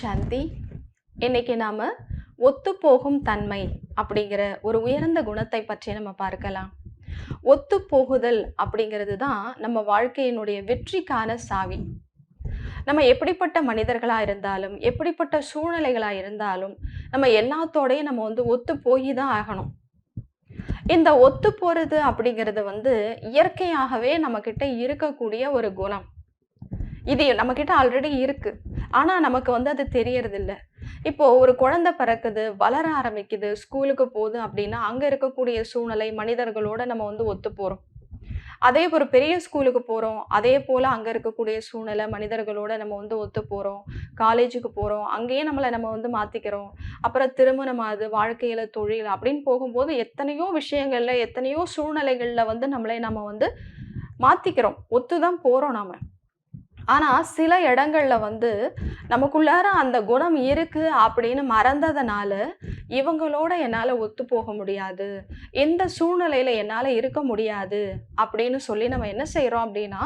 சாந்தி இன்னைக்கு நாம ஒத்துப்போகும் தன்மை அப்படிங்கிற ஒரு உயர்ந்த குணத்தை பற்றி நம்ம பார்க்கலாம். ஒத்துப்போகுதல் அப்படிங்கிறது தான் நம்ம வாழ்க்கையினுடைய வெற்றிக்கான சாவி. நம்ம எப்படிப்பட்ட மனிதர்களாக இருந்தாலும் எப்படிப்பட்ட சூழ்நிலைகளாக இருந்தாலும் நம்ம எல்லாத்தோடையும் நம்ம வந்து ஒத்து போய் தான் ஆகணும். இந்த ஒத்து போகிறது அப்படிங்கிறது வந்து இயற்கையாகவே நம்மக்கிட்ட இருக்கக்கூடிய ஒரு குணம். இது நம்மக்கிட்ட ஆல்ரெடி இருக்குது ஆனால் நமக்கு வந்து அது தெரியறதில்ல. இப்போ ஒரு குழந்தை பிறக்குது வளர ஆரம்பிக்குது ஸ்கூலுக்கு போகுது அப்படின்னா அங்கே இருக்கக்கூடிய சூழ்நிலை மனிதர்களோட நம்ம வந்து ஒத்து போகிறோம் அதே ஒரு பெரிய ஸ்கூலுக்கு போகிறோம் அதே போல் அங்கே இருக்கக்கூடிய சூழ்நிலை மனிதர்களோட நம்ம வந்து ஒத்து போகிறோம் காலேஜுக்கு போகிறோம் அங்கேயே நம்மளை நம்ம வந்து மாற்றிக்கிறோம் அப்புறம் திருமணம் ஆகுது வாழ்க்கையில் தொழில் அப்படின்னு போகும்போது எத்தனையோ விஷயங்களில் எத்தனையோ சூழ்நிலைகளில் வந்து நம்மளை நம்ம வந்து மாற்றிக்கிறோம் ஒத்து தான் போகிறோம் நாம். ஆனால் சில இடங்களில் வந்து நமக்குள்ளார அந்த குணம் இருக்குது அப்படின்னு மறந்ததுனால இவங்களோட என்னால் ஒத்து போக முடியாது. எந்த சூழ்நிலையில் என்னால் இருக்க முடியாது அப்படின்னு சொல்லி நம்ம என்ன செய்கிறோம் அப்படின்னா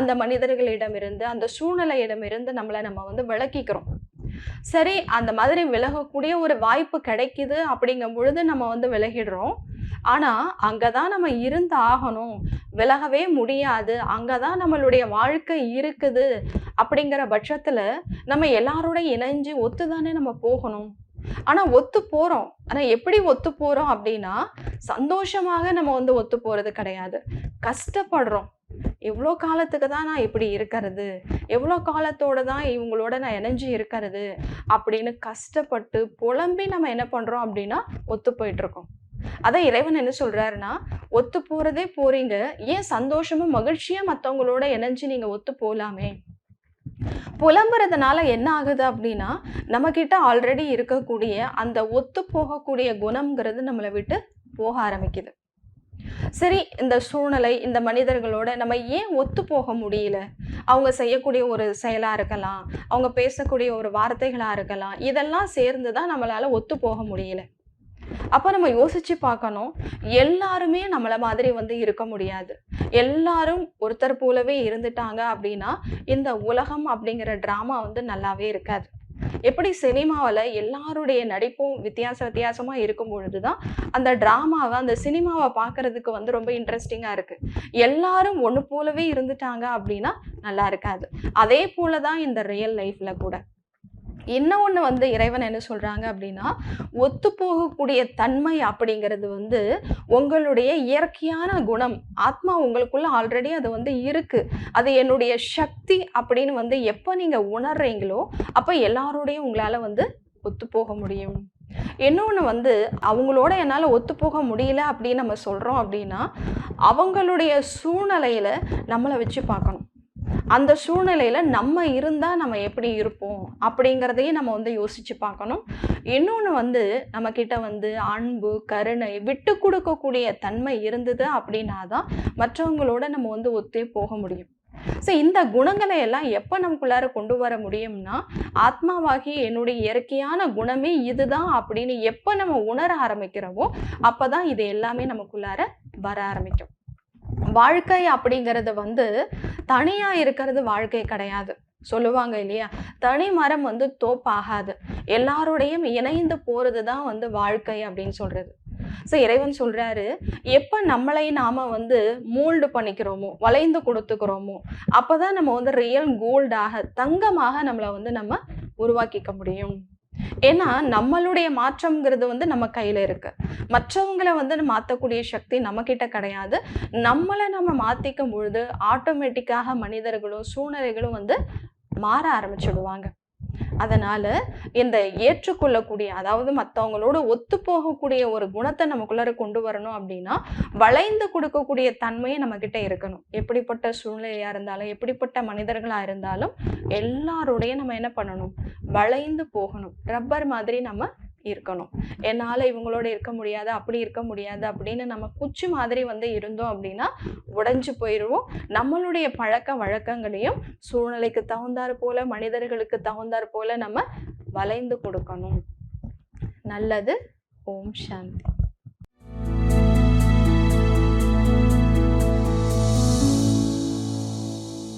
அந்த மனிதர்களிடமிருந்து அந்த சூழ்நிலையிடமிருந்து நம்மளை நம்ம வந்து விளக்கிக்கிறோம் சரி அந்த மாதிரி விலகக்கூடிய ஒரு வாய்ப்பு கிடைக்குது அப்படிங்கும் பொழுது நம்ம வந்து விலகிடுறோம். ஆனால் அங்கே தான் நம்ம இருந்து ஆகணும் விலகவே முடியாது. அங்கே தான் நம்மளுடைய வாழ்க்கை இருக்குது. அப்படிங்கிற பட்சத்தில் நம்ம எல்லாரோட இணைஞ்சு ஒத்து தானே நம்ம போகணும். ஆனால் ஒத்து போகிறோம் ஆனால் எப்படி ஒத்து போகிறோம் அப்படின்னா சந்தோஷமாக நம்ம வந்து ஒத்து போகிறது கிடையாது. கஷ்டப்படுறோம். எவ்வளோ காலத்துக்கு தான் நான் இப்படி இருக்கிறது. எவ்வளோ காலத்தோட தான் இவங்களோட நான் இணைஞ்சு இருக்கிறது. அப்படின்னு கஷ்டப்பட்டு புலம்பி நம்ம என்ன பண்ணுறோம் அப்படின்னா ஒத்து போயிட்டுருக்கோம் அதான் இறைவன் என்ன சொல்றாருன்னா ஒத்து போறதே போறீங்க. ஏன் சந்தோஷமும் மகிழ்ச்சியா மற்றவங்களோட இணைஞ்சு நீங்க ஒத்து போலாமே? புலம்புறதுனால என்ன ஆகுது அப்படின்னா நம்ம கிட்ட ஆல்ரெடி இருக்கக்கூடிய அந்த ஒத்து போகக்கூடிய குணம்ங்கிறது நம்மளை விட்டு போக ஆரம்பிக்குது. சரி இந்த சூழ்நிலை இந்த மனிதர்களோட நம்ம ஏன் ஒத்து போக முடியல? அவங்க செய்யக்கூடிய ஒரு செயலா இருக்கலாம் அவங்க பேசக்கூடிய ஒரு வார்த்தைகளா இருக்கலாம் இதெல்லாம் சேர்ந்து தான் நம்மளால ஒத்து போக முடியல. அப்போ நம்ம யோசிச்சு பார்க்கணும். எல்லாருமே நம்மளை மாதிரி வந்து இருக்க முடியாது. எல்லாரும் ஒருத்தர் போலவே இருந்துட்டாங்க அப்படின்னா இந்த உலகம் அப்படிங்கிற ட்ராமா வந்து நல்லாவே இருக்காது. எப்படி சினிமாவில் எல்லாருடைய நடிப்பும் வித்தியாச வித்தியாசமாக இருக்கும் பொழுது தான் அந்த ட்ராமாவை அந்த சினிமாவை பார்க்கறதுக்கு வந்து ரொம்ப இன்ட்ரெஸ்டிங்காக இருக்குது எல்லாரும் ஒன்று போலவே இருந்துட்டாங்க அப்படின்னா நல்லா இருக்காது. அதே போல தான் இந்த ரியல் லைஃப்பில் கூட. இன்னொன்று வந்து இறைவன் என்ன சொல்கிறாங்க அப்படின்னா ஒத்து போகக்கூடிய தன்மை அப்படிங்கிறது வந்து உங்களுடைய இயற்கையான குணம். ஆத்மா உங்களுக்குள்ள ஆல்ரெடி அது வந்து இருக்குது அது என்னுடைய சக்தி அப்படின்னு வந்து எப்போ நீங்கள் உணர்றீங்களோ அப்போ எல்லாரோடையும் உங்களால் வந்து ஒத்து போக முடியும். இன்னொன்று வந்து அவங்களோட என்னால் ஒத்து போக முடியல அப்படின்னு நம்ம சொல்கிறோம் அப்படின்னா அவங்களுடைய சூழ்நிலையில் நம்மளை வச்சு பார்க்கணும். அந்த சூழ்நிலையில் நம்ம இருந்தால் நம்ம எப்படி இருப்போம் அப்படிங்கிறதையும் நம்ம வந்து யோசித்து பார்க்கணும். இன்னொன்று வந்து நம்மக்கிட்ட வந்து அன்பு கருணை விட்டு கொடுக்கக்கூடிய தன்மை இருந்தது அப்படின்னா தான் மற்றவங்களோட நம்ம வந்து ஒத்தே போக முடியும். ஸோ இந்த குணங்களை எல்லாம் எப்போ நமக்குள்ளார கொண்டு வர முடியும்னா ஆத்மாவாகி என்னுடைய இயற்கையான குணமே இதுதான் அப்படின்னு எப்போ நம்ம உணர ஆரம்பிக்கிறோமோ அப்போ தான் இது எல்லாமே நமக்குள்ளார வர ஆரம்பிக்கும். வாழ்க்கை அப்படிங்கிறது வந்து தனியாக இருக்கிறது வாழ்க்கை கிடையாது. சொல்லுவாங்க இல்லையா? தனி மரம் வந்து தோப்பாகாது. எல்லாரோடையும் இணைந்து போகிறது தான் வந்து வாழ்க்கை அப்படின்னு சொல்கிறது ஸோ இறைவன் சொல்கிறாரு எப்போ நம்மளை நாம் வந்து மூல்டு பண்ணிக்கிறோமோ வளைந்து கொடுத்துக்கிறோமோ அப்போ தான் நம்ம வந்து ரியல் கோல்டாக தங்கமாக நம்மளை வந்து நம்ம உருவாக்கிக்க முடியும். ஏன்னா நம்மளுடைய மாற்றம்ங்கிறது வந்து நம்ம கையில் இருக்குது மற்றவங்களை வந்து மாற்றக்கூடிய சக்தி நம்மக்கிட்ட கிடையாது. நம்மளை நம்ம மாற்றிக்கும் பொழுது ஆட்டோமேட்டிக்காக மனிதர்களும் சூழ்நிலைகளும் வந்து மாற ஆரம்பிச்சுடுவாங்க. அதனால் இந்த ஏற்றுக்கொள்ளக்கூடிய அதாவது மற்றவங்களோட ஒத்து போகக்கூடிய ஒரு குணத்தை நமக்குள்ளார கொண்டு வரணும் அப்படின்னா வளைந்து கொடுக்கக்கூடிய தன்மையை நம்மக்கிட்ட இருக்கணும். எப்படிப்பட்ட சூழ்நிலையாக இருந்தாலும் எப்படிப்பட்ட மனிதர்களாக இருந்தாலும் எல்லாரோடையும் நம்ம என்ன பண்ணணும்? வளைந்து போகணும். ரப்பர் மாதிரி நம்ம இருக்கணும். என்னால் இவங்களோட இருக்க முடியாது அப்படி இருக்க முடியாது அப்படின்னு நம்ம குச்சி மாதிரி வந்து இருந்தோம் அப்படின்னா உடஞ்சி போயிடுவோம் நம்மளுடைய பழக்க வழக்கங்களையும் சூழ்நிலைக்கு தகுந்தாற் போல மனிதர்களுக்கு தகுந்தாற் போல நம்ம வளைந்து கொடுக்கணும். நல்லது. ஓம் சாந்தி.